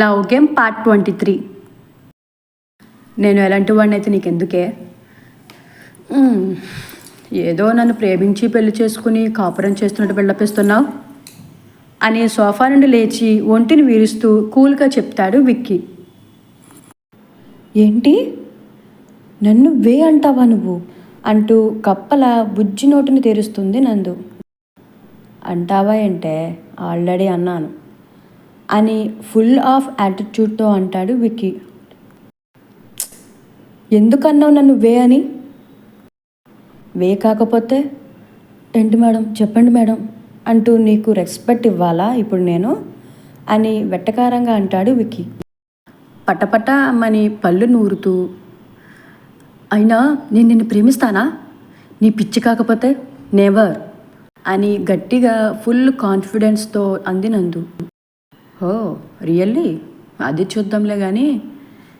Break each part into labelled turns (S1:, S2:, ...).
S1: Love game part twenty three. నేను ఎలాంటి వాడిని అయితే నీకెందుకే? ఎందుకే ఏదో నన్ను ప్రేమించి పెళ్ళి చేసుకుని కాపురం చేస్తున్నట్టు బిల్డపిస్తున్నావు అని సోఫా నుండి లేచి ఒంటిని వీరుస్తూ కూల్గా చెప్తాడు విక్కీ. ఏంటి? నన్ను వే అంటావా నువ్వు? అంటూ కప్పల బుజ్జి నోటుని తెరుస్తుంది నందు. అంటావా అంటే ఆల్రెడీ అన్నాను. అని ఫుల్ ఆఫ్ యాటిట్యూడ్తో అంటాడు విక్కీ. ఎందుకన్నావు నన్ను వే అని? వే కాకపోతే ఏంటి మేడం చెప్పండి మేడం అంటూ నీకు రెస్పెక్ట్ ఇవ్వాలా ఇప్పుడు నేను? అని వెట్టకారంగా అంటాడు విక్కీ. పటపట అమ్మని పళ్ళు నూరుతూ అయినా నేను నిన్ను ప్రేమిస్తానా? నీ పిచ్చి కాకపోతే నెవర్ అని గట్టిగా ఫుల్ కాన్ఫిడెన్స్తో అంది నందు. Oh really? అది చూద్దాంలే కానీ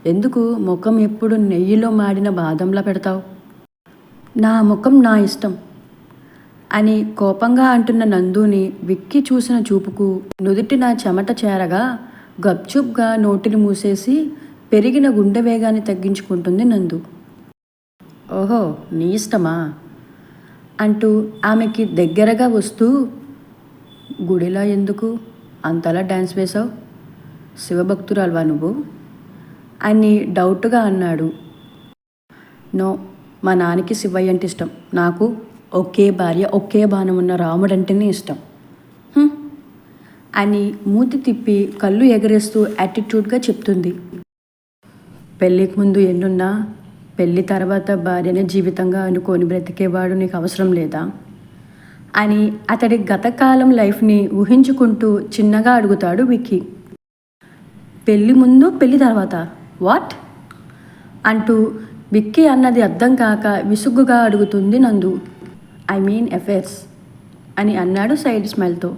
S1: ఎందుకు ముఖం ఎప్పుడు నెయ్యిలో మాడిన బాదంలా పెడతావు? నా ముఖం నా ఇష్టం అని కోపంగా అంటున్న నందుని విక్కి చూసిన చూపుకు నుదుటి నా చెమట చేరగా గప్చుప్గా నోటిని మూసేసి పెరిగిన గుండె వేగాన్ని తగ్గించుకుంటుంది నందు. ఓహో నీ ఇష్టమా? అంటూ ఆమెకి దగ్గరగా వస్తూ గుడిలా ఎందుకు? అంతలా డ్యాన్స్ వేశావు? శివభక్తురాలువా నువ్వు? అని డౌట్గా అన్నాడు. నో మా నాన్నకి శివయ్య అంటే ఇష్టం. నాకు ఒకే భార్య ఒకే బాణం ఉన్న రాముడు అంటేనే ఇష్టం అని మూతి తిప్పి కళ్ళు ఎగరేస్తూ యాటిట్యూడ్గా చెప్తుంది. పెళ్ళికి ముందు ఎన్నున్నా పెళ్ళి తర్వాత భార్యనే జీవితంగా అనుకొని బ్రతికేవాడు నీకు అవసరం లేదా? అని అతడి గతకాలం లైఫ్ని ఊహించుకుంటూ చిన్నగా అడుగుతాడు విక్కీ. పెళ్ళి ముందు పెళ్ళి తర్వాత. వాట్? అంటూ విక్కీ అన్నది అర్థం కాక విసుగ్గుగా అడుగుతుంది నందు. ఐ మీన్ ఎఫేర్స్ అని అన్నాడు సైడ్ స్మైల్తో.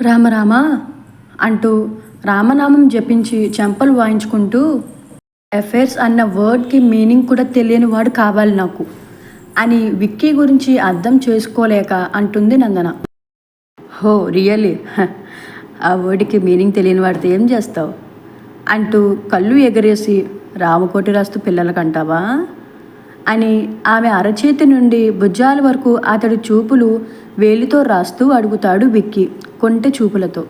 S1: రామరామా అంటూ రామనామం జపించి చెంపలు వాయించుకుంటూ ఎఫేర్స్ అన్న వర్డ్కి మీనింగ్ కూడా తెలియని వాడు కావాలి నాకు. అని విక్కీ గురించి అర్థం చేసుకోలేక అంటుంది నందన. హో రియల్లీ? ఆ వర్డ్కి మీనింగ్ తెలియని వాడితే ఏం చేస్తావు? అంటూ కళ్ళు ఎగరేసి రామకోటి రాస్తూ పిల్లలకంటావా? అని ఆమె అరచేతి నుండి భుజాల వరకు అతడి చూపులు వేలితో రాస్తూ అడుగుతాడు విక్కీ కొంటె చూపులతో.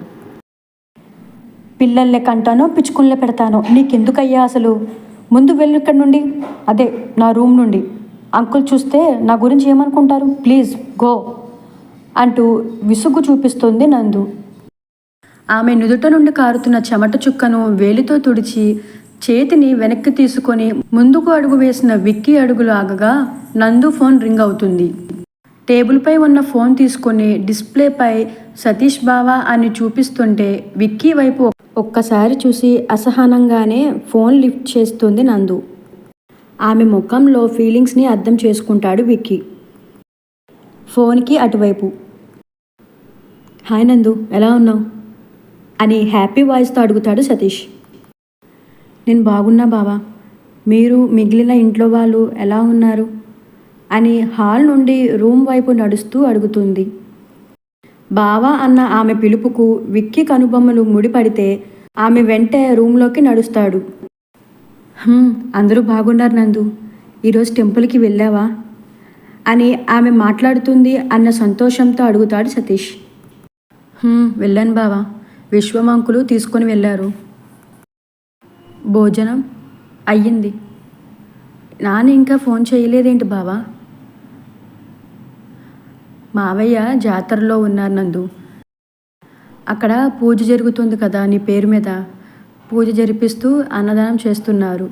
S1: పిల్లల్లే కంటానో పిచ్చుకుల్లే పెడతానో నీకెందుకయ్యా అసలు? ముందు వెళ్ళు ఇక్కడి నుండి. అదే నా రూమ్ నుండి. అంకుల్ చూస్తే నా గురించి ఏమనుకుంటారు? ప్లీజ్ గో అంటూ విసుగు చూపిస్తుంది నందు. ఆమె నుదుట నుండి కారుతున్న చెమట చుక్కను వేలితో తుడిచి చేతిని వెనక్కి తీసుకొని ముందుకు అడుగు వేసిన విక్కీ అడుగులు ఆగగా నందు ఫోన్ రింగ్ అవుతుంది. టేబుల్పై ఉన్న ఫోన్ తీసుకొని డిస్ప్లేపై సతీష్ బావా అని చూపిస్తుంటే విక్కీ వైపు ఒక్కసారి చూసి అసహనంగానే ఫోన్ లిఫ్ట్ చేస్తుంది నందు. ఆమె ముఖంలో ఫీలింగ్స్ని అర్థం చేసుకుంటాడు విక్కీ. ఫోన్కి అటువైపు. హాయ్ నందు ఎలా ఉన్నావు? అని హ్యాపీ వాయిస్తో అడుగుతాడు సతీష్. నేను బాగున్నా బావా. మీరు మిగిలిన ఇంట్లో వాళ్ళు ఎలా ఉన్నారు? అని హాల్ నుండి రూమ్ వైపు నడుస్తూ అడుగుతుంది. బావా అన్న ఆమె పిలుపుకు విక్కీ కనుబొమ్మలు ముడిపడితే ఆమె వెంటే రూమ్లోకి నడుస్తాడు. అందరూ బాగున్నారు నందు. ఈరోజు టెంపుల్కి వెళ్ళావా? అని ఆమె మాట్లాడుతుంది అన్న సంతోషంతో అడుగుతాడు సతీష్. వెళ్ళాను బావా. విశ్వమంకులు తీసుకొని వెళ్ళారు. భోజనం అయ్యింది. నాన్న ఇంకా ఫోన్ చేయలేదేంటి బావా? మావయ్య జాతరలో ఉన్నారు నందు. అక్కడ పూజ జరుగుతుంది కదా నీ పేరు మీద. పూజ జరిపిస్తూ అన్నదానం చేస్తున్నారు.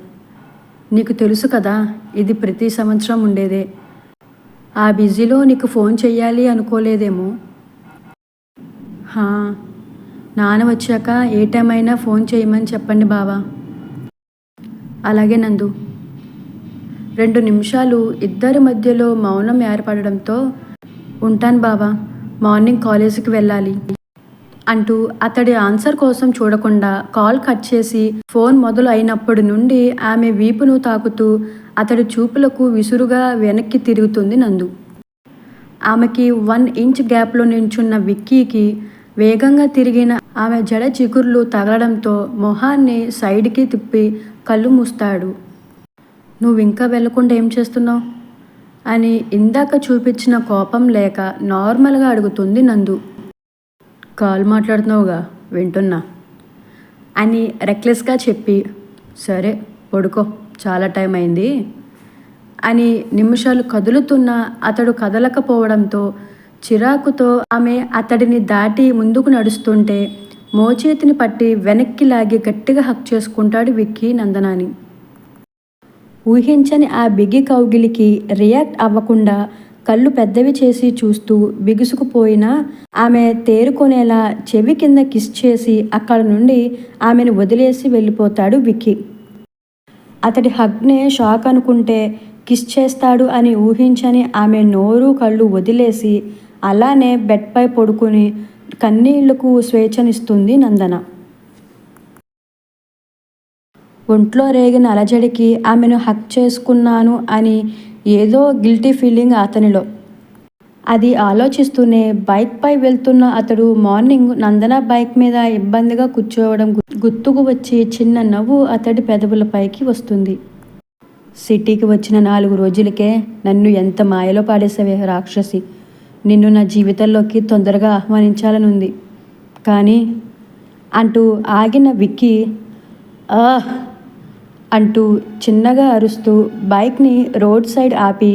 S1: నీకు తెలుసు కదా ఇది ప్రతి సంవత్సరం ఉండేదే. ఆ బిజీలో నీకు ఫోన్ చెయ్యాలి అనుకోలేదేమో. హా, నాన్న వచ్చాక ఏ టైం అయినా ఫోన్ చేయమని చెప్పండి బావా. అలాగే నందు. రెండు నిమిషాలు ఇద్దరి మధ్యలో మౌనం ఏర్పడడంతో ఉంటాను బావా మార్నింగ్ కాలేజీకి వెళ్ళాలి. అంటూ అతడి ఆన్సర్ కోసం చూడకుండా కాల్ కట్ చేసి ఫోన్ మొదలు అయినప్పటి నుండి ఆమె వీపును తాకుతూ అతడి చూపులకు విసురుగా వెనక్కి తిరుగుతుంది నందు. ఆమెకి వన్ ఇంచ్ గ్యాప్లో నించున్న విక్కీకి వేగంగా తిరిగిన ఆమె జడ చిగుర్లు తగలడంతో మొహాన్ని సైడ్కి తిప్పి కళ్ళు మూస్తాడు. నువ్వు ఇంకా వెళ్ళకుండా ఏం చేస్తున్నావు? అని ఇందాక చూపించిన కోపం లేక నార్మల్గా అడుగుతుంది నందు. కాల్ మాట్లాడుతున్నావుగా వింటున్నా. అని రెక్లెస్గా చెప్పి సరే పడుకో చాలా టైం అయింది అని నిమిషాలు కదులుతున్నా అతడు కదలకపోవడంతో చిరాకుతో ఆమె అతడిని దాటి ముందుకు నడుస్తుంటే మోచేతిని పట్టి వెనక్కి లాగి గట్టిగా హక్ చేసుకుంటాడు విక్కీ నందనాని. ఊహించని ఆ బిగి కౌగిలికి రియాక్ట్ అవ్వకుండా కళ్ళు పెద్దవి చేసి చూస్తూ బిగుసుకుపోయినా ఆమె తేరుకొనేలా చెవి కింద కిస్ చేసి అక్కడ నుండి ఆమెను వదిలేసి వెళ్ళిపోతాడు విక్కీ. అతడి హగ్నే షాక్ అనుకుంటే కిస్ చేస్తాడు అని ఊహించని ఆమె నోరు కళ్ళు వదిలేసి అలానే బెడ్పై పడుకుని కన్నీళ్ళకు స్వేచ్ఛనిస్తుంది నందన. ఒంట్లో రేగిన అలజడికి ఆమెను హక్ చేసుకున్నాను అని ఏదో గిల్టీ ఫీలింగ్ అతనిలో. అది ఆలోచిస్తూనే బైక్పై వెళ్తున్న అతడు మార్నింగ్ నందన బైక్ మీద ఇబ్బందిగా కూర్చోవడం గుర్తుకు వచ్చి చిన్న నవ్వు అతడి పెదవులపైకి వస్తుంది. సిటీకి వచ్చిన నాలుగు రోజులకే నన్ను ఎంత మాయలో పాడేసావే రాక్షసి. నిన్ను నా జీవితంలోకి తొందరగా ఆహ్వానించాలనుంది. కానీ అంటూ ఆగిన విక్కీ ఆహ్ అంటూ చిన్నగా అరుస్తూ బైక్ని రోడ్ సైడ్ ఆపి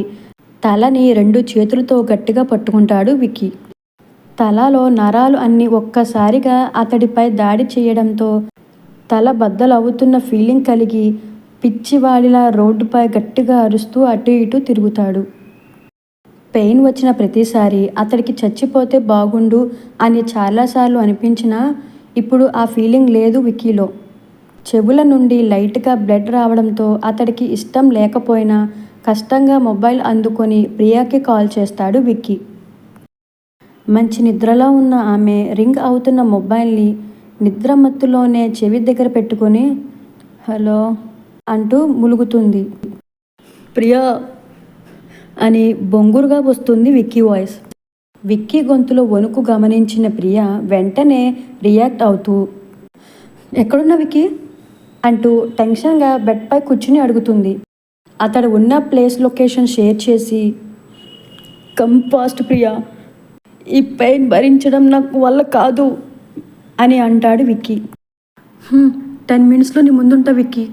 S1: తలని రెండు చేతులతో గట్టిగా పట్టుకుంటాడు విక్కీ. తలలో నరాలు అన్ని ఒక్కసారిగా అతడిపై దాడి చేయడంతో తల బద్దలవుతున్న ఫీలింగ్ కలిగి పిచ్చివాడిలా రోడ్డుపై గట్టిగా అరుస్తూ అటు ఇటు తిరుగుతాడు. పెయిన్ వచ్చిన ప్రతిసారి అతడికి చచ్చిపోతే బాగుండు అని చాలాసార్లు అనిపించినా ఇప్పుడు ఆ ఫీలింగ్ లేదు వికీలో చెవుల నుండి లైట్గా బ్లడ్ రావడంతో అతడికి ఇష్టం లేకపోయినా కష్టంగా మొబైల్ అందుకొని ప్రియాకి కాల్ చేస్తాడు విక్కీ. మంచి నిద్రలో ఉన్న ఆమె రింగ్ అవుతున్న మొబైల్ని నిద్రమత్తులోనే చెవి దగ్గర పెట్టుకొని హలో అంటూ ములుగుతుంది. ప్రియా అని బొంగురుగా వస్తుంది విక్కీ వాయిస్. విక్కీ గొంతులో వణుకు గమనించిన ప్రియ వెంటనే రియాక్ట్ అవుతూ ఎక్కడున్నా విక్కీ? అంటూ టెన్షన్గా బెడ్పై కూర్చుని అడుగుతుంది. అతడు ఉన్న ప్లేస్ లొకేషన్ షేర్ చేసి కంపాస్ట్ ప్రియా ఈ పెయిన్ భరించడం నాకు వల్ల కాదు అని అంటాడు విక్కీ. టెన్ మినిట్స్లో నీ ముందుంటా విక్కీ.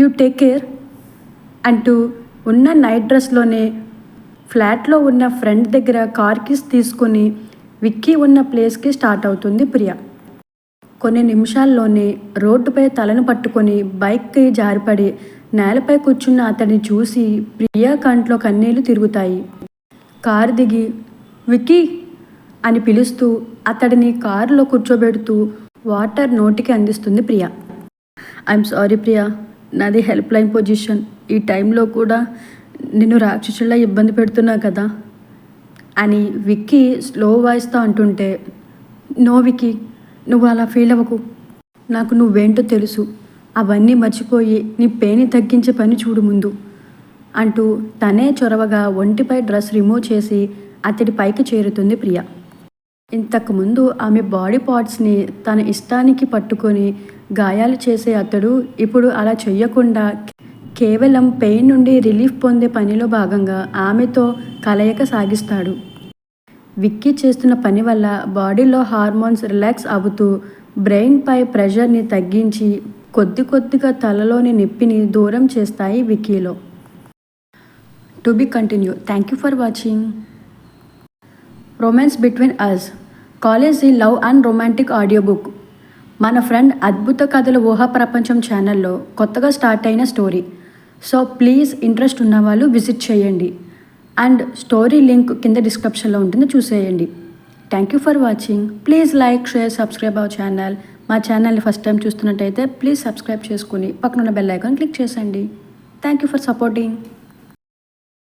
S1: యూ టేక్ కేర్ అంటూ ఉన్న నైట్ డ్రెస్లోనే ఫ్లాట్లో ఉన్న ఫ్రెండ్ దగ్గర కార్ కీస్ తీసుకొని విక్కీ ఉన్న ప్లేస్కి స్టార్ట్ అవుతుంది ప్రియా. కొన్ని నిమిషాల్లోనే రోడ్డుపై తలను పట్టుకొని బైక్కి జారిపడి నేలపై కూర్చున్న అతడిని చూసి ప్రియా కంట్లో కన్నీళ్ళు తిరుగుతాయి. కారు దిగి విక్కీ! అని పిలుస్తూ అతడిని కారులో కూర్చోబెడుతూ వాటర్ నోటికి అందిస్తుంది ప్రియా. ఐఎమ్ సారీ ప్రియా నాది హెల్ప్ లైన్ పొజిషన్. ఈ టైంలో కూడా నిన్ను రాక్షసులా ఇబ్బంది పెడుతున్నా కదా అని విక్కీ స్లో వాయిస్తో అంటుంటే నో విక్కీ నువ్వు అలా ఫీల్ అవ్వకు. నాకు నువ్వేంటో తెలుసు. అవన్నీ మర్చిపోయి నీ పేని తగ్గించే పని చూడు ముందు అంటూ తనే చొరవగా ఒంటిపై డ్రెస్ రిమూవ్ చేసి అతడి పైకి చేరుతుంది ప్రియ. ఇంతకుముందు ఆమె బాడీ పార్ట్స్ని తన ఇష్టానికి పట్టుకొని గాయాలు చేసే అతడు ఇప్పుడు అలా చెయ్యకుండా కేవలం పెయిన్ నుండి రిలీఫ్ పొందే పనిలో భాగంగా ఆమెతో కలయిక సాగిస్తాడు. విక్కీ చేస్తున్న పని వల్ల బాడీలో హార్మోన్స్ రిలాక్స్ అవుతూ బ్రెయిన్పై ప్రెషర్ని తగ్గించి కొద్ది కొద్దిగా తలలోని నొప్పిని దూరం చేస్తాయి విక్కీలో. To be continue. Thank you for watching. Romance between us. College love and romantic audio book. మన ఫ్రెండ్ అద్భుత కథల ఊహా ప్రపంచం ఛానల్లో కొత్తగా స్టార్ట్ అయిన స్టోరీ. సో ప్లీజ్ ఇంట్రెస్ట్ ఉన్న వాళ్ళు విజిట్ చేయండి. అండ్ స్టోరీ లింక్ కింద డిస్క్రిప్షన్లో ఉంటుంది చూసేయండి. Thank you for watching please like share subscribe our channel మా ఛానల్ని ఫస్ట్ టైం చూస్తున్నట్టయితే ప్లీజ్ సబ్స్క్రైబ్ చేసుకుని పక్కనున్న బెల్ ఐకాన్ క్లిక్ చేసండి థ్యాంక్ యూ ఫర్ సపోర్టింగ్